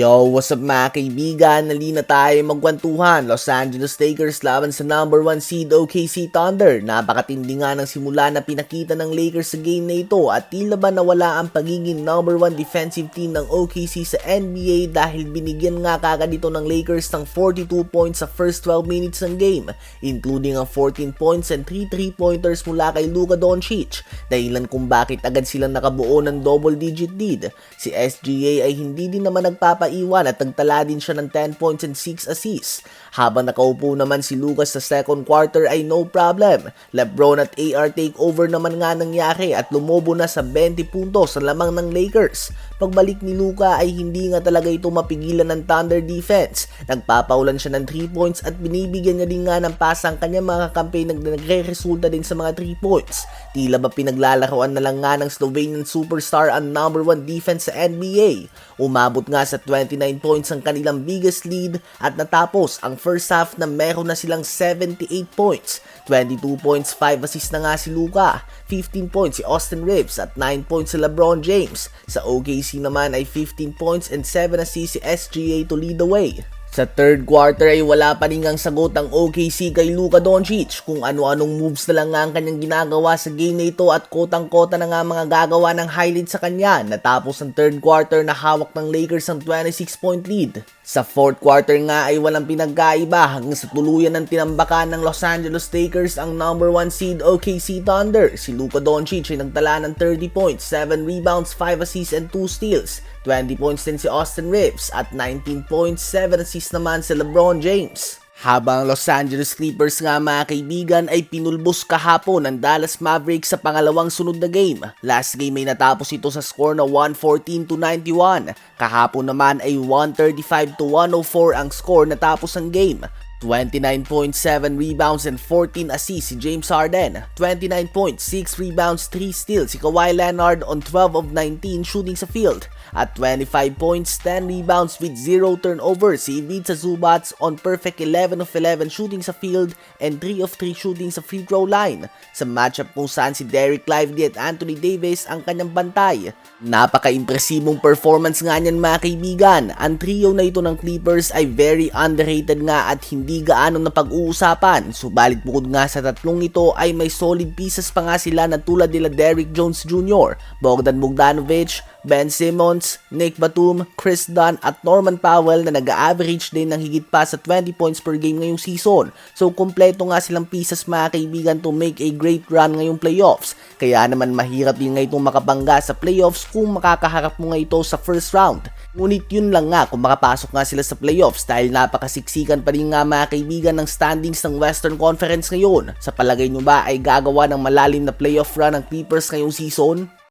Yo, what's up mga kaibigan? Nali na tayo magkwentuhan. Los Angeles Lakers laban sa number 1 seed OKC Thunder. Napakatindi nga ng simula na pinakita ng Lakers sa game na ito at tila ba nawala ang pagiging number 1 defensive team ng OKC sa NBA dahil binigyan nga kagad ito ng Lakers ng 42 points sa first 12 minutes ng game, including ang 14 points and 3 3-pointers mula kay Luka Doncic. Dahilan kung bakit agad silang nakabuo ng double digit lead. Si SGA ay hindi din naman nagpapaiwan at nagtala din siya ng 10 points and 6 assists. Habang nakaupo naman si Lucas sa second quarter ay no problem. Lebron at AR takeover naman nga nangyari at lumobo na sa 20 puntos sa lamang ng Lakers. Pagbalik ni Luka ay hindi nga talaga ito mapigilan ng Thunder defense. Nagpapaulan siya ng 3 points at binibigyan niya din nga ng pasang kanyang mga kakampi na nagre-resulta din sa mga 3 points. Tila ba pinaglalaroan na lang nga ng Slovenian superstar ang number 1 defense sa NBA. Umabot nga sa 29 points ang kanilang biggest lead at natapos ang first half na meron na silang 78 points. 22 points, 5 assists na nga si Luka, 15 points si Austin Reeves at 9 points si LeBron James. Sa OKC naman ay 15 points and 7 assists si SGA to lead the way. Sa third quarter ay wala pa rin ang sagot ang OKC kay Luka Doncic kung ano-anong moves na lang nga ang kanyang ginagawa sa game na ito at kotang-kota na nga mga gagawa ng highlight sa kanya natapos ang third quarter na hawak ng Lakers ang 26 point lead. Sa fourth quarter nga ay walang pinagkaiba hanggang sa tuluyan ng tinambakan ng Los Angeles Lakers ang number 1 seed OKC Thunder. Si Luka Doncic ay nagtala ng 30 points, 7 rebounds, 5 assists and 2 steals. 20 points din si Austin Reeves at 19 points, 7 assists naman si LeBron James. Habang Los Angeles Clippers nga mga kaibigan ay pinulbos kahapon ng Dallas Mavericks sa pangalawang sunod na game. Last game ay natapos ito sa score na 114 to 91. Kahapon naman ay 135 to 104 ang score natapos ang game. 29.7 rebounds and 14 assists si James Harden. 29.6 rebounds, 3 steals si Kawhi Leonard on 12 of 19 shooting sa field. At 25 points, 10 rebounds with 0 turnovers si Ivica Zubats on perfect 11 of 11 shooting sa field and 3 of 3 shooting sa free throw line. Sa matchup kung saan si Derek Lively at Anthony Davis ang kanyang bantay. Napaka-impresibong performance nga niyan mga kaibigan. Ang trio na ito ng Clippers ay very underrated nga at hindi gaano na pag-uusapan. Subalit bukod nga sa tatlong ito ay may solid pieces pa nga sila na tulad nila Derrick Jones Jr., Bogdan Bogdanovic, Ben Simmons, Nick Batum, Chris Dunn at Norman Powell na nag-average din ng higit pa sa 20 points per game ngayong season. So kompleto nga silang pieces mga kaibigan to make a great run ngayong playoffs. Kaya naman mahirap din nga itong makabangga sa playoffs kung makakaharap mo nga ito sa first round. Ngunit yun lang nga kung makapasok nga sila sa playoffs dahil napakasiksikan pa rin nga mga kaibigan ng standings ng Western Conference ngayon. Sa palagay nyo ba ay gagawa ng malalim na playoff run ng Clippers ngayong season?